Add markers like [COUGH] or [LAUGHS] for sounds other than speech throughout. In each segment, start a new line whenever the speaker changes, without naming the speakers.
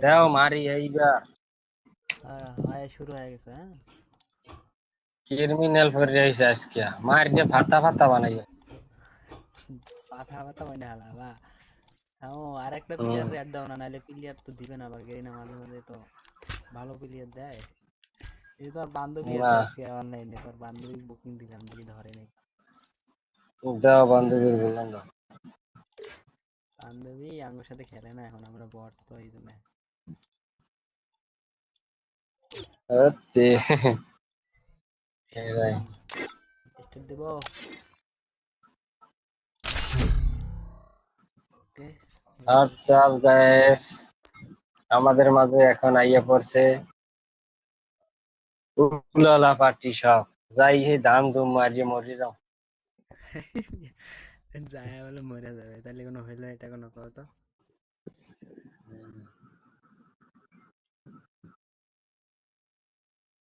দেও মারি এইবার।
শুরু হয়ে গেছে হ্যাঁ?
ক্রিমিনাল করে রয়েছে আজকে। মার দিয়ে ভাতা ভাতা বানাই
মাথা মাথা মানে হালা বা। ও আর একটা
হুম।
প্লেয়ার রেড দাও না নাহলে প্লেয়ার তো দিবে না আবার গেরিনা মাঝে মাঝে তো ভালো প্লেয়ার দেয়। এই তো বান্ধবী আছে
না।
অনলাইনে তোর বান্ধবী বুকিং দিলাম দেখি ধরে নাকি
দেও বান্ধবীর বললাম দাও।
বান্ধবী আমার সাথে খেলে না এখন আমরা বট তো এই জন্য। দেব। ওকে।
হোয়াটসঅ্যাপ আমাদের মাঝে এখন আইয়া পড়ছে উলালা পার্টি সব যাই হে দাম দুম মারিয়ে মরি যাও। [LAUGHS]
যায় বলে মরে যাবে তাহলে কোনো হইল এটা কোনো কথা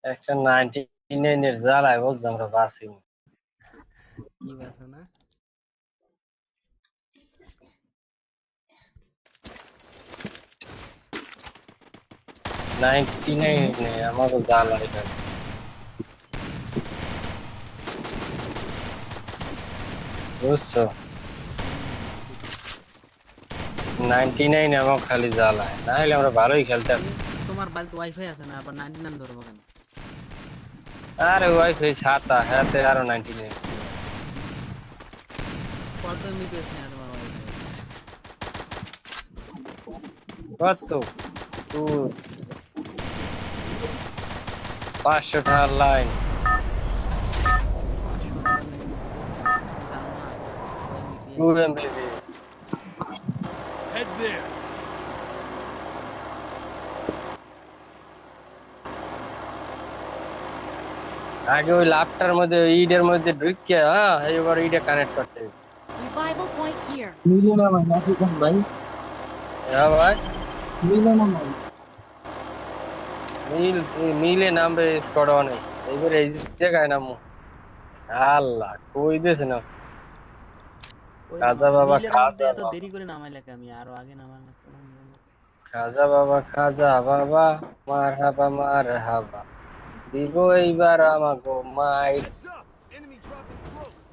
একটা নাইনটি নাইনের জ্বালায় বুঝছ আমরা বাসি
কি বাসো না
নাইনটি নাইন আমাকে জ্বালায়। বুঝছ নাইনটি নাইন খালি জ্বালায় না হলে আমরা ভালোই খেলতাম।
তোমার বাড়িতে ওয়াইফাই আছে না? আবার নাইনটি নাইন ধরবো কেন?
আরে ওয়াইফাই ছাতা হাতে আরও নাইনটি নাইন।
কত এমবিপিএস নেই তোমার ওয়াইফাই
কত? টু পাঁচশো টাকার line to MBBS
Head there.
আগে ওই লাভটার মধ্যে ইডের মধ্যে ঢুকে হ্যাঁ এবার ইডে কানেক্ট করতে।
Revival point here.
মিলে না ভাই নাকি কোন ভাই
হ্যাঁ ভাই
মিলে না ভাই
মিল মিলে নামবে স্কোয়াড অনেক এবার এই জায়গায় নামো আল্লাহ কই দিয়েছে না খাজা বাবা, খাজা
এত দেরি করে নামাইলে কে আমি আরও আগে নামার লাগতো
খাজা বাবা খাজা বাবা মার হাবা মার হাবা দিব এইবার
close.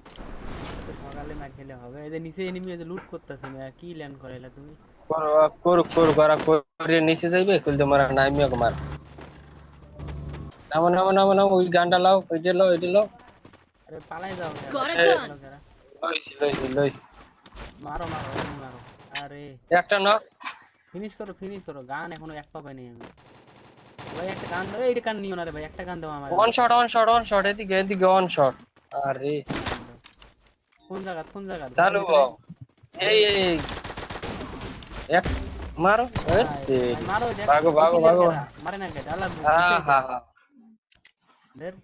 তো সকালে না খেলে হবে। এই যে নিচে এনিমি যে লুট করতেছে না কি ল্যান্ড করাইলা তুমি?
করু করু করা করে নিচে যাইবে খুলতে মারা নামিয়া মার। নামো নামো নামো নামো ওই গানটা লাও ওইটা লাও ওইটা লাও।
আরে পালাই যাও।
লইছি লইছি লইছি।
মারো মারো মারো। আরে।
একটা না
ফিনিশ করো ফিনিশ করো। গান এখনও একটা পাইনি আমি। ভাই একটা গান দাও। এইটা গান নিও না রে ভাই একটা গান দাও আমার।
One shot one shot one shot এদিকে এদিকে ওয়ান শট আরে।
কোন জায়গা কোন জায়গা?
চালু এই এই। এক মারো।
মারো
ভাগো, ভাগো, ভাগো।
মারে না কে আল্লাহ
হা হা হা।
দের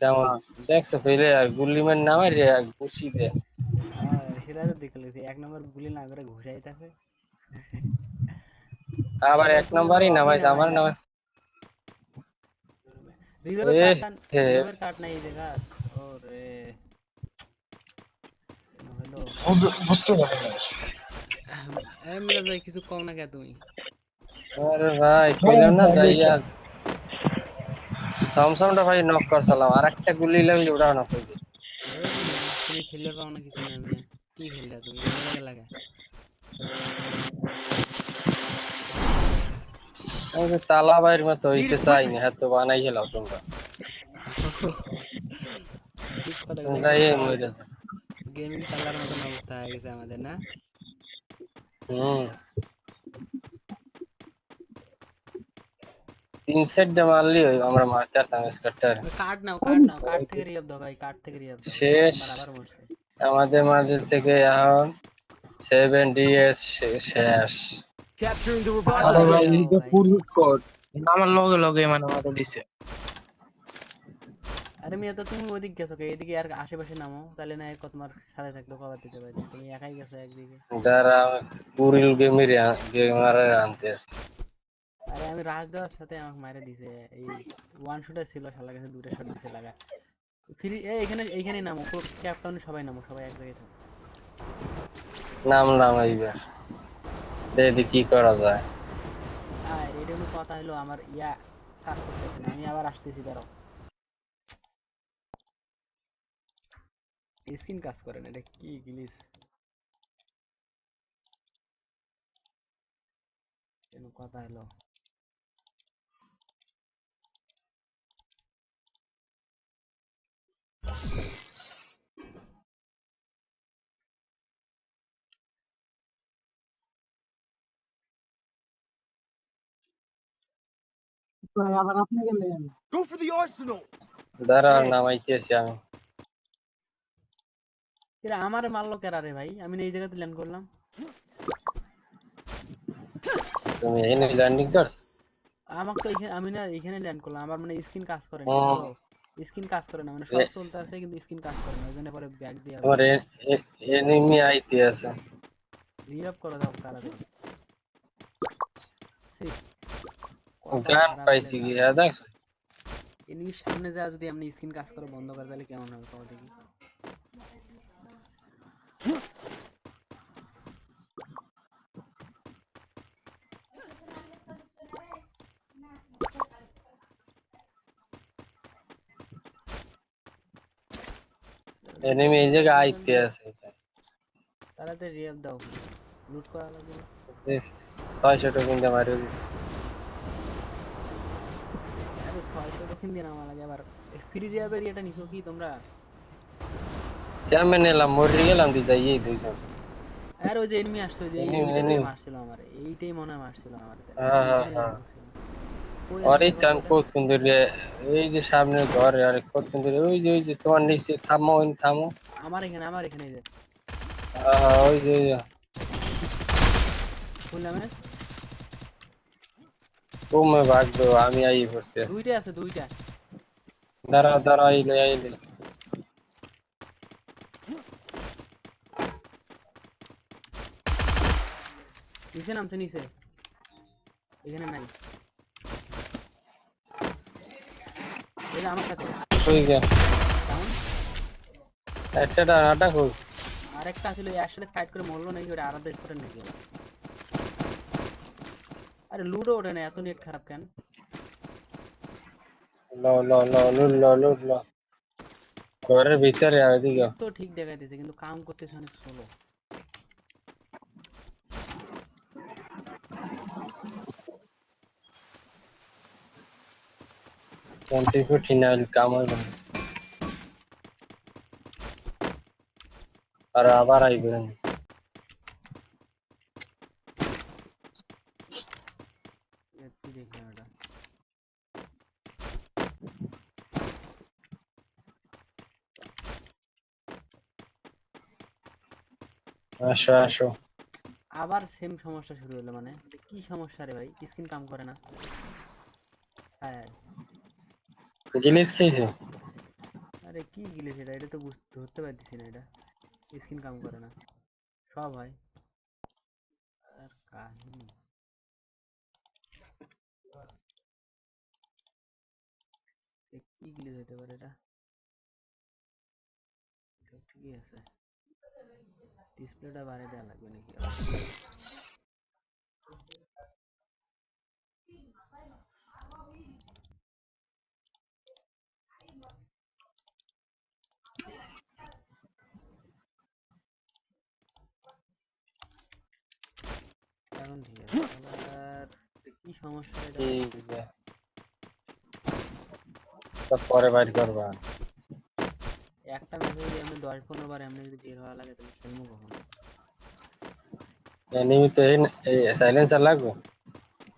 কেমন? দেখছ ফেলে আর গুলি মেন নামে রে ঘুষি দে।
হ্যাঁ সেটা তো দেখলেছি এক নম্বর গুলি না করে ঘুষাইতেছে
আবার এক নম্বরই নামাইছে আমার নামে
রিভারের
এ,
কাট
হে।
রিভার কাট নাই এই জায়গা ওরে হ্যালো
বুঝতে পারি
এই মিরাজ ভাই কিছু কম না কে তুমি
আরে ভাই কইলাম না যাইয়া সমসমটা ভাই নক করছিলাম আর একটা গুলি লাগলে ওটা নক হয়ে যায়
এই, তুমি খেলে পাও না কিছু না মিয়া কি খেললা তুমি লাগে লাগা
ওই যে তালা বাইর মতো হইতে চাই না হ্যাঁ তো বানাই গেলাম তোমরা
ঠিক কথা
যাই মরে যাও।
গেমিং খেলার মতন অবস্থা হয়ে গেছে আমাদের না
হুম তিন সেট দিয়ে মারলি ওই আমরা মারতে পারতাম স্কটটার
ওই কার্ড নাও কার্ড নাও কার্ড থেকে রিয়াব দাও ভাই কার্ড থেকে রিয়াব দাও
শেষ।
আমার আবার মরছে
আমাদের মাঝে থেকে এখন সেভেন শেষ।
ভাই। পুরো কোড আমার লগে লগে মানে মারা দিছে।
আরে মিয়া তো তুমি ওদিক গেছো কে? এদিকে আর আশেপাশে নামো তাহলে না এক তোমার সাথে থাকতো দিতে পারি। তুমি একাই গেছো একদিকে।
যারা পুরিল গেমের গেমারের আনতে
আরে আমি রাজ দেওয়ার সাথে আমাকে মারে দিছে। এই ওয়ান শুটার ছিল শালা কাছে দুটো শট দিছে লাগা। ফ্রি এখানে নামো ক্যাপটাউনে সবাই নামো সবাই এক জায়গায় থাকো।
নামলাম এইবার। দেখি কি করা যায়?
এটা হলো কথা হলো আমার ইয়া কাজ করতেছে না আমি আবার আসতেছি ধরো স্ক্রিন কাজ করে না এটা কি গ্লিচ কেন কথা হলো।
আবার আপনি গেলেন
Go for the arsenal.
দাঁড়া নামাইতেছি আমি।
এরা আমারে মারলো কেরা রে ভাই? আমি এই জায়গাতে ল্যান্ড করলাম।
তুমি এনে ল্যান্ডিং করছ?
আমাকে তো এখানে আমি না এখানে ল্যান্ড করলাম। আমার মানে স্ক্রিন কাজ করে না
ও।
স্ক্রিন কাজ করে না মানে সব চলতে আছে কিন্তু স্ক্রিন কাজ করে না জন্য পরে ব্যাগ দিয়ে
তোমার এনিমি আইতে আছে।
রিআপ করে দাও তাড়াতাড়ি।
গান পাইছি কি দেখছ
এনিমির সামনে যা যদি আপনি স্ক্রিন কাজ করে বন্ধ করে তাহলে কেমন হবে কও দেখি।
এনিমি এই জায়গায় আইতে আছে
তাড়াতাড়ি রিআপ দাও। লুট করা লাগবে না।
ছয়শো টাকা কিনতে মারি দিছি।
আরে ছয়শো দক্ষিণ দিন আমার লাগে আবার ফ্রি রিআপের ইয়েটা নিছো কি তোমরা
কেমন এলাম মরে গেলাম দি যাই এই দুইজন
আর ওই যে এনিমি আসছে ওই যে
Enemy,
মারছিল আমার এইটাই মনে হয় মারছিল আমার
হ্যাঁ, হ্যাঁ, হ্যাঁ। অরে তো আমি কতক্ষণ ধরে এই যে সামনে ঘরে আরে কতক্ষণ ধরে ওই যে ওই যে তোমার নিচে থামো ওই থামো
আমার এখানে আমার এখানে এই যে
ওই যে।
ফুল ড্যামেজ
তুমি ভাগবে আমি আই পড়তে আছি
দুইটা আছে দুইটা
দাঁড়া দাঁড়া আইলে আইলে
নিচে নামছে নিচে এখানে নাই যে আমার সাথে
ওই যে
down।
একটা ডাটা কই
আরেকটা ছিল এর সাথে ফাইট করে মরলো নাকি ওটা আলাদা স্পটে নাকি আরে লুডো ওঠে না এত নেট খারাপ কেন
ল ল ল লুট ল লুট ল ঘরের ভিতরে আর এদিকে
তো ঠিক দেখাইতেছে কিন্তু কাম করতেছে অনেক স্লো
টোয়েন্টি ফোরটি নাইল কাম হইব না। আর আবার আইবেন
একটু দেখি ওটা
আসো আসো।
আবার সেম সমস্যা শুরু হলো মানে। কি সমস্যা রে ভাই? স্ক্রিন কাম করে না। হ্যাঁ।
খেয়েছে
আরে কি সেটা এটা? তো বুঝতে ধরতে পারতেছি না এটা। স্ক্রিন কাম করে না। সব হয়। আর কাহিনী। কি গিলে হতে পারে এটা? এটা ঠিকই আছে। ডিসপ্লেটা দেওয়া লাগবে নাকি? ঠিক আছে কি সমস্যা এটা?
পরে বাইর করবা।
একটা ম্যাচে যদি আমি দশ পনেরো বার এমনি যদি বের হওয়া লাগে তাহলে খেলব কখন
এনিমি তো এই সাইলেন্সার লাগবে?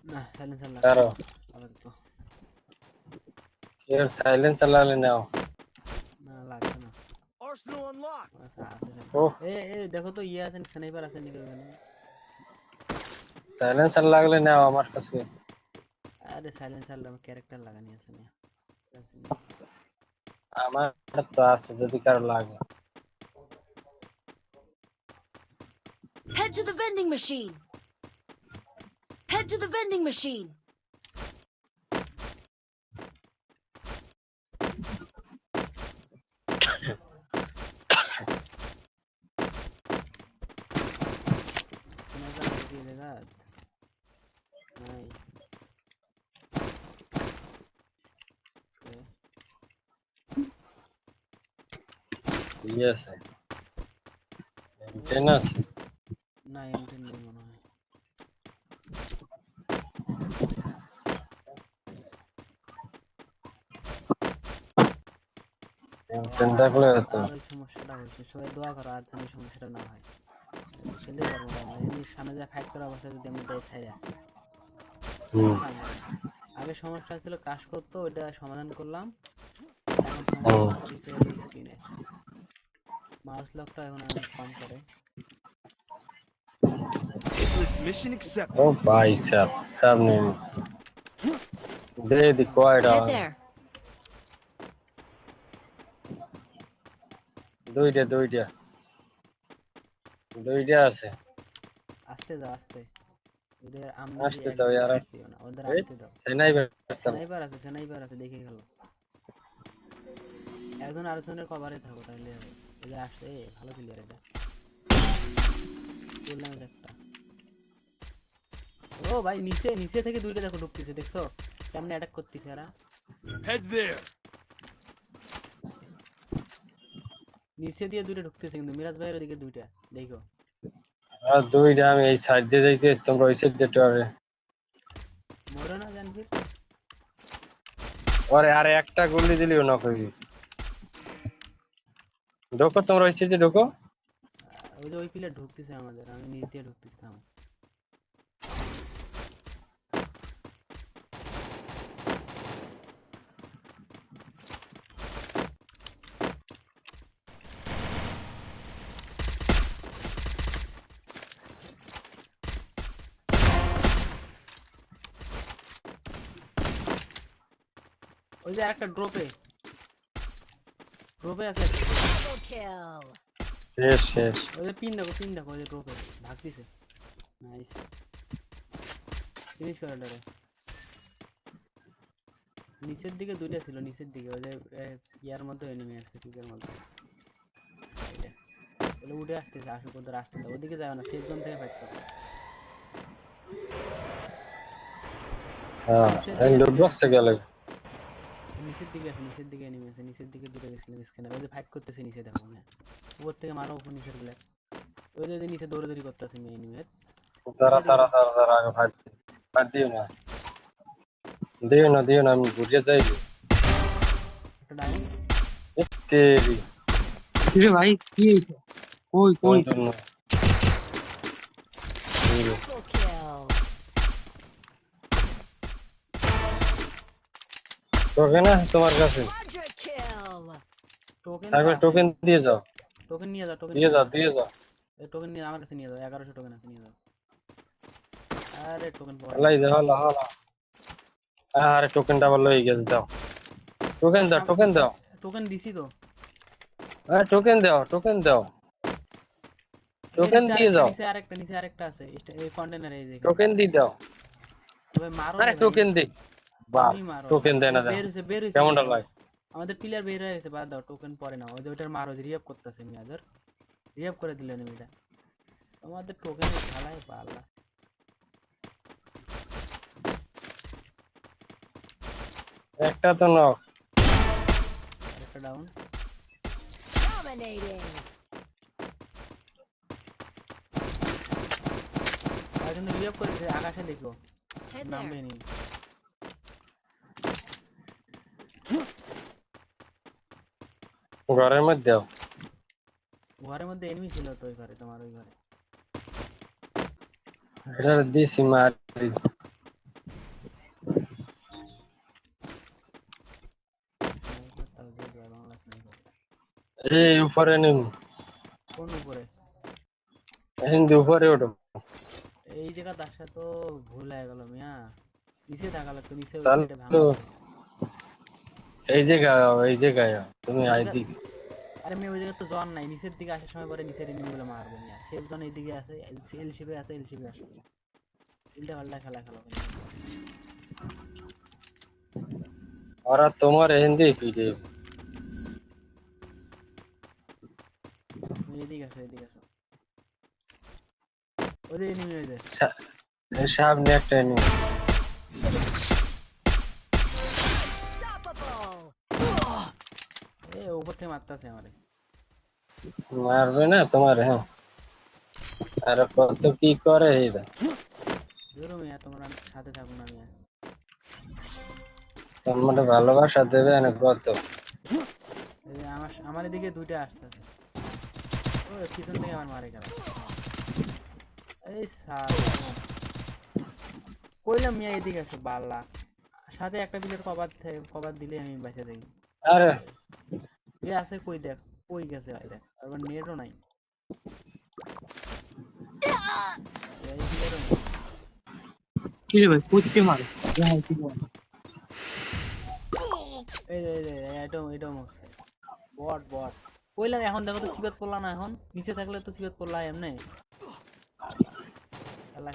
না সাইলেন্সার লাগবে
কারও?
আপাতত।
এর সাইলেন্সার লাগলে নাও।
না লাগবে না।
Arsenal unlocked.
আচ্ছা আছে
ও।
এ এ দেখো তো ইয়ে আছে স্নাইপার আছে নাকি ওখানে
সাইলেন্সার লাগলে নাও আমার কাছে।
আরে সাইলেন্সার ক্যারেক্টার লাগানি আছে না
আমার তো আছে যদি কারো লাগে
Head to the vending machine. Head to the vending machine.
ইয়ে আছে টেন আছে
না এমটেন নেই মনে হয়
টেন থাকলে তো
সমস্যাটা হয়েছে সবাই দোয়া করো আর যেন সমস্যাটা না হয় খেলতে পারব না এমনি সামনে যা ফাইট করা অবস্থা যদি আমি দেয় ছাইরা আগে সমস্যা ছিল কাজ করতো ওইটা সমাধান করলাম এখন
হুম।
সমস্যা স্ক্রিনে মাউস লকটা এখন অনেক কম করে।
This mission accepted.
ও ভাই সাহেব সামনে দে দি
Head there.
দুইটা দুইটা। দুইটা আছে।
আস্তে দাও আস্তে। ওদের
আসতে দাও।
আসতে দাও স্নাইপার আছে স্নাইপার আছে দেখে গেল একজন আরেকজনের কভারে থাকো তাহলে হবে আসছে ভালো প্লেয়ার এটা। বললাম একটা। ও ভাই নিচে নিচে থেকে দুইটা দেখো ঢুকতেছে দেখছ? কেমনে অ্যাটাক করতেছে এরা।
Head there.
নিচে দিয়ে দুইটা ঢুকতেছে কিন্তু মিরাজ ভাইয়ের ওদিকে দুইটা দেখো।
আর দুইটা আমি এই সাইড দিয়ে যাইতে তোমরা ওই সাইড যেতে পারবে
মরে না জানবি
ওরে আরে একটা গুলি দিলিও না কই ঢোকো, তোমরা ওই সাইডে ঢোকো।
ওই যে ওই প্লেয়ার ঢুকতেছে আমাদের, আমি নিচ দিয়ে ঢুকতেছি, থাম। ওই যে একটা ড্রপে ড্রপে আছে.
শেষ শেষ।
ওই যে পিন দেখো পিন দেখো ওই যে ড্রপে ভাগ দিছে। নাইস ফিনিশ করে ডারে নিচের দিকে দুইটা ছিল নিচের দিকে। ওই যে ইয়ার মধ্যে এনিমি আছে পিকের মধ্যে। ওগুলো উঠে আসতেছে আসুক ওদের আসতে দাও ওদিকে যাবে না সেফ জোন থেকে ফাইট করো।
হ্যাঁ লুট বক্সে গেলে।
নিচের দিকে আছে নিচের দিকে এনিমি আছে নিচের দিকে দুটো গেছিল স্ক্যানার ওই যে ফাইট করতেছে নিচে দেখো হ্যাঁ। উপর থেকে মারো উপর নিচেরগুলো ওই যে ওই যে নিচে দৌড়াদৌড়ি করতেছে এনিমি
তারা তারা তারা তারা আগে ফাইট ফাইট দিও না। দিও না দিও না আমি ঘুরিয়ে যাই।
একটা ডাউন
তেরি
কিরে ভাই কি হয়েছে? কই কই
কোন জন্য
Triple kill.
টোকেন আছে তোমার কাছে।
টোকেন
তারপর টোকেন দিয়ে যাও।
টোকেন নিয়ে যাও টোকেন
দিয়ে যাও দিয়ে যাও।
টোকেন নিয়ে আমার কাছে নিয়ে যাও এগারোশো টোকেন আছে নিয়ে যাও। আরে টোকেন পরে
লাই দাও হলা হলা। আরে টোকেনটা আবার লই গেছে দাও। টোকেন দাও টোকেন দাও।
টোকেন দিছি তো।
আরে টোকেন দাও টোকেন দাও। টোকেন দিয়ে যাও।
নিচে আরেকটা নিচে আরেকটা আছে। এই- এই কন্টেনারে এই যে
টোকেন দিয়ে দাও।
তবে মারো
আরে টোকেন দি।
তুমি মারো
টোকেন দেয় না
এই
দাও
বের হইছে বের হইছে
কেমনটা
বের
লাগে
হইছে। আমাদের প্লেয়ার বের হয়ে গেছে বাদ দাও টোকেন পরে না ওই যে ওইটার মারো যে রিয়াপ করতেছে মিয়াদের। রিয়াপ করে দিলেন এনিমিটা আমাদের টোকেন খেলায় পাল্লা
একটা তো নাও
একটা ডাউন
Dominating.
আর কিন্তু রিয়াপ করেছে আকাশে দেখো।
Head
নামবে
there.
নি।
ঘরের মধ্যে
ঘরের মধ্যে এনিমি ছিল তো ওই ঘরে তোমার ওই ঘরে।
এটা দিছি মার। এই উপরে নিম
কোন উপরে?
হিন্দি উপরে ওঠো
এই জায়গা সাথে তো ভুল হয়ে গেল মিয়া। নিচে থাকা লাগতো নিচে ওই
চালু
সাইডে ভাঙা আছে।
এই জায়গায় আও, এই জায়গায় আও। তুমি আইদিক
আরে আমি ওই জায়গা তো জন নাই নিচের দিকে আসার সময় পরে নিচের এনিমি গুলো মারবো মিয়া। সেফ জন এইদিকে আছে এল শিপে আছে এল শিপে আছে। উল্টা পাল্টা খেলা খেলো
ওরা তোমার হিন্দি
তুমি এদিকে আসো এদিকে আসো। যে এনিমি ওই যে
সামনে একটা এনিমি
থেকে মারতাছে আমারে।
মারবে না তোমার হ্যাঁ। আরে কত কি করে এই দেখ।
ধরো মিয়া তোমরা সাথে থাকো না মিয়া।
তোমার ভালোবাসা দেবে না কত।
আমার আমার এদিকে দুইটা আসতেছে। ও পিছন থেকে আমার মারে গেল। এই সাল। কইলাম মিয়া এদিকে আসো বাল্লা। সাথে একটা বিলের কভার কভার দিলে আমি বেঁচে দেখি
আরে
এ আছে কই দেখ কই গেছে ভাই দেখ আবার নেটও নাই।
কি রে ভাই মারে?
এই যে যে এটাও মরছে বট বট। কইলাম এখন? দেখো তো সিবাত পড়লা না এখন? নিচে থাকলে তো সিবাত পড়লা এমনি। আল্লাহ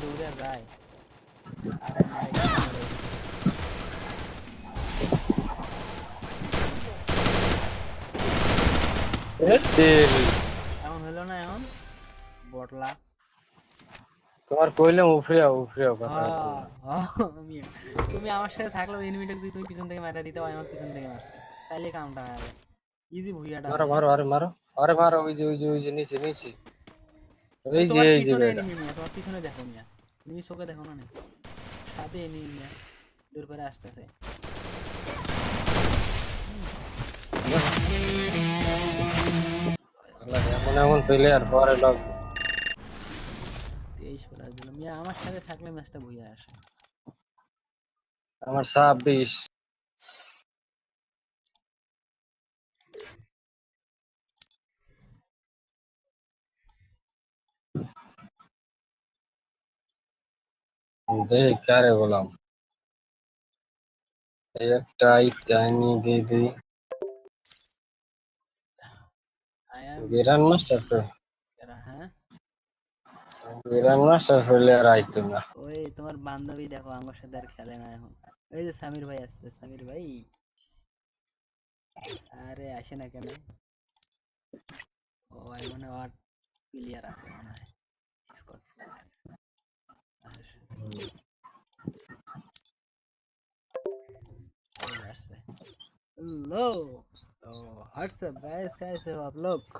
দৌড়ে যায়? হলো না বটলা।
তোমার কইলাম কথা।
হ্যাঁ, হ্যাঁ। তুমি আমার সাথে থাকলেও এনিমিটা যদি তুমি পিছন থেকে মারা দিতে আমার পিছন থেকে মারছে। তাইলে কামটা হবে ইজি ভুইয়াটা।
মারো মারো আরে মারো আরে মারো ওই যে ওই যে ওই যে নিচে নিচে। এই যে
তোমার
এই যে
পিছনে
বেটা।
enemy মিয়া, তোমার পিছনে দেখো মিয়া। তুমি চোখে দেখো না নে। নিয়ে দূর করে আসতেছে
এমন এমন প্লেয়ার পরে লগ
তেইশ প্লাস আমার সাথে থাকলে ম্যাচটা ভুইয়া আসে
আমার ছাব্বিশ দেখ কারে বললাম এই একটা দিদি বিরান মাস্টার তো
হ্যাঁ
বিরান মাস্টার হইলে আর আইতো না
ওই তোমার বান্ধবী দেখো আমার সাথে আর খেলে না এখন এই যে সামির ভাই আসছে সামির ভাই আরে আসে না কেন ও মানে ওর প্লেয়ার আছে মনে হয় हेलो तो हर से गाइस कैसे हो आप लोग?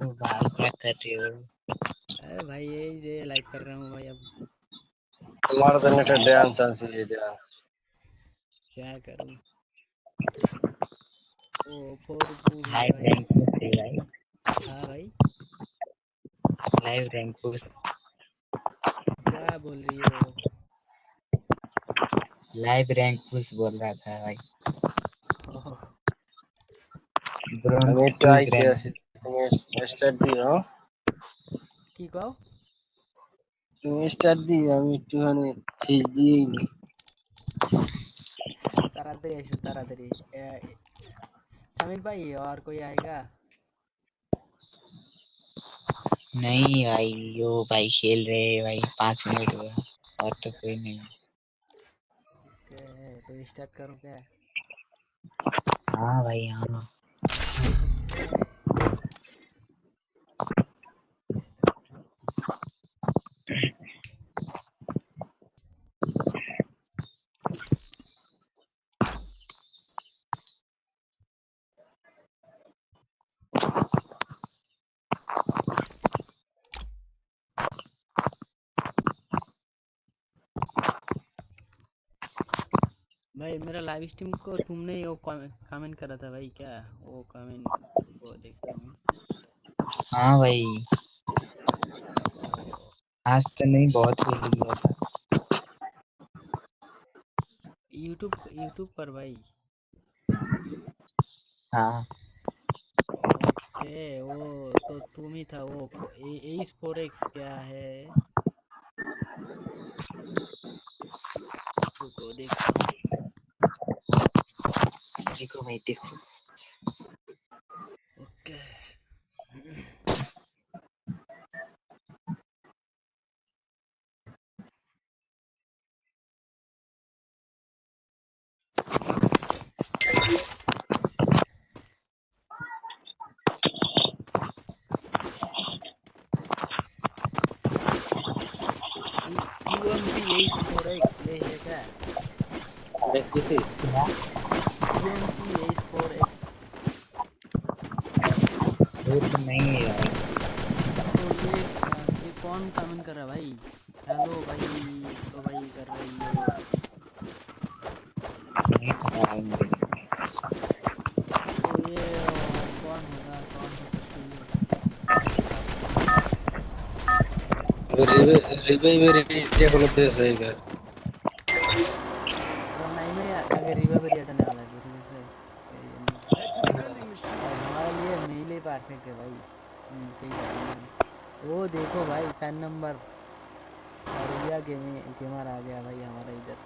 भाई क्या कर रहे हो
अरे भाई ये ये लाइक कर रहा हूँ भाई अब।
तुम्हारा तो नेट डांस डांस ये डांस
क्या करूँ? ओ फोर टू
लाइव रैंक पूछ भाई।
हाँ भाई।
लाइव रैंक पूछ
क्या बोल रही हो
लाइव रैंक पुश बोल रहा था भाई
ओह,
ब्रोन
আমি একটু আইতে আছি তুমি স্টার্ট দিও
কি কও
তুমি স্টার্ট দিও আমি একটুখানি শেষ দিয়েই নি
ताड़ाताड़ी ऐसे ताड़ाताड़ी ए, समीर भाई और कोई आएगा
नहीं भाई यो भाई खेल रहे भाई पाँच मिनट हुआ और तो कोई नहीं।
ओके तो स्टार्ट करूँ क्या?
हाँ भाई हाँ।
भाई मेरा लाइव स्ट्रीम को तुमने वो कमेंट करा था भाई क्या? वो कमेंट वो देखता हूँ।
हाँ भाई। आज तो नहीं बहुत हो गया था।
यूट्यूब यूट्यूब पर भाई।
हाँ।
ओके वो तो तुम ही था वो एस फोर एक्स क्या है? देखता हूँ।
देखो भाई देखो
ओके यही पूरा एक्सप्लेन है क्या परफेक्ट है भाई। हम्म, वो देखो भाई चार नंबर। रिया गेमर आ गया भाई हमारा इधर।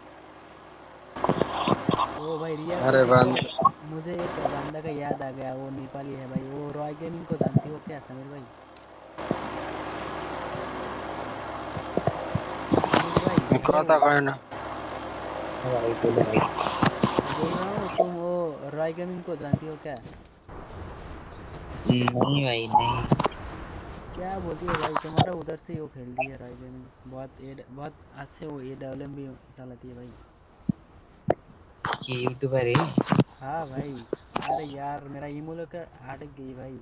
ओ भाई रिया
अरे
मुझे एक बंदा का याद आ गया वो नेपाली है भाई। वो रॉय गेमिंग को जानती हो क्या समीर भाई? कहता कौन ना तुम वो राय गेमिंग को जानती हो? क्या
नहीं भाई नहीं।
क्या बोलती हो भाई? तुम्हारा तो उधर से वो खेलती है राय गेमिंग बहुत ए बहुत अच्छे वो ए डब्ल्यूएम भी चलाती है। भाई
कि यूट्यूबर है [LAUGHS]
हाँ भाई? अरे यार मेरा ईमोलो का अटक गई भाई।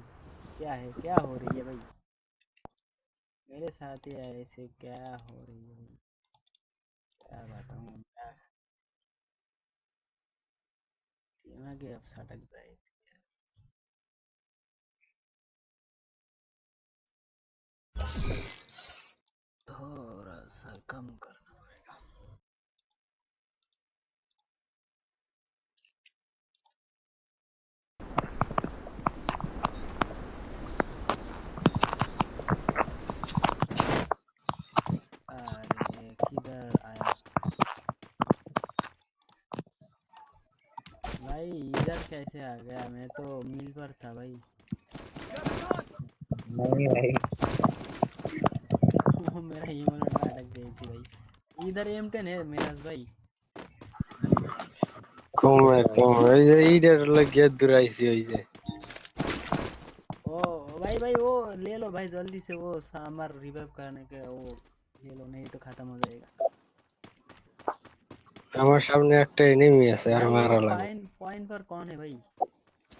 क्या है? क्या हो रही है भाई? मेरे साथ ही ऐसे क्या हो रही है क्या अब जाए थोड़ा सा कम करना पड़ेगा अरे किधर आया भाई इधर कैसे आ गया? मैं तो मिल पर था भाई।
नहीं भाई। [LAUGHS]
वो मेरा एम अलर्ट अटक गई थी भाई। इधर एम टेन है मेरा भाई।
कौन है कौन है? ये इधर लग गया दुराई से इसे
ओ भाई भाई वो ले लो भाई जल्दी से वो सामर रिवाइव करने के वो ले लो नहीं तो खत्म हो जाएगा।
আমার সামনে একটা এনিমি আছে আর মারা লাগে
पॉइंट पॉइंट पर कौन है भाई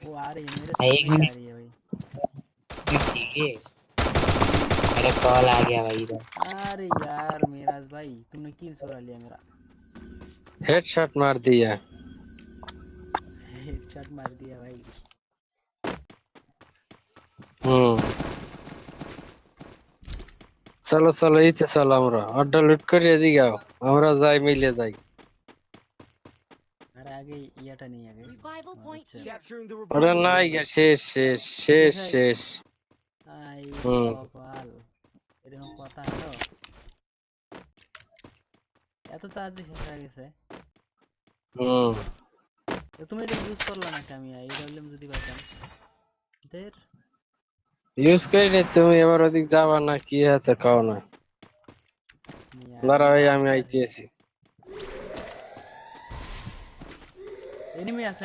वो आ रही है मेरे
भाई,
सामने
एक
ही आ
मिनट।
रही है भाई
ठीक है मेरा कॉल आ गया भाई इधर
अरे यार मेराज भाई तुमने किल चुरा लिया मेरा
हेडशॉट मार दिया
हेडशॉट मार दिया भाई
হুম চলো চলো এই তো চলো আমরা অর্ডার লুট করে এদিকে আও আমরা যাই মিলে যাই [LAUGHS]
তুমি এটা ইউজ করলা আমি? যদি
ইউজ করি তুমি এবার ওদিক যাবা না কি হাতে খাও না। লড়াই আমি আইতেছি
এনিমি আছে।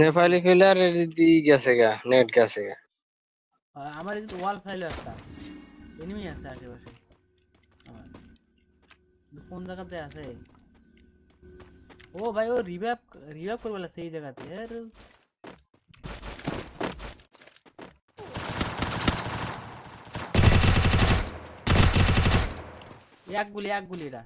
নেপালি প্লেয়ার দি গেছে গা নেট গেছে গা।
আমার কিন্তু ওয়াল ফাইলে একটা এনিমি আছে আশেপাশে। কোন জায়গাতে আছে? ও ভাই ও রিভাইভ রিভাইভ করবে না সেই জায়গাতে এক গুলি এক গুলি এটা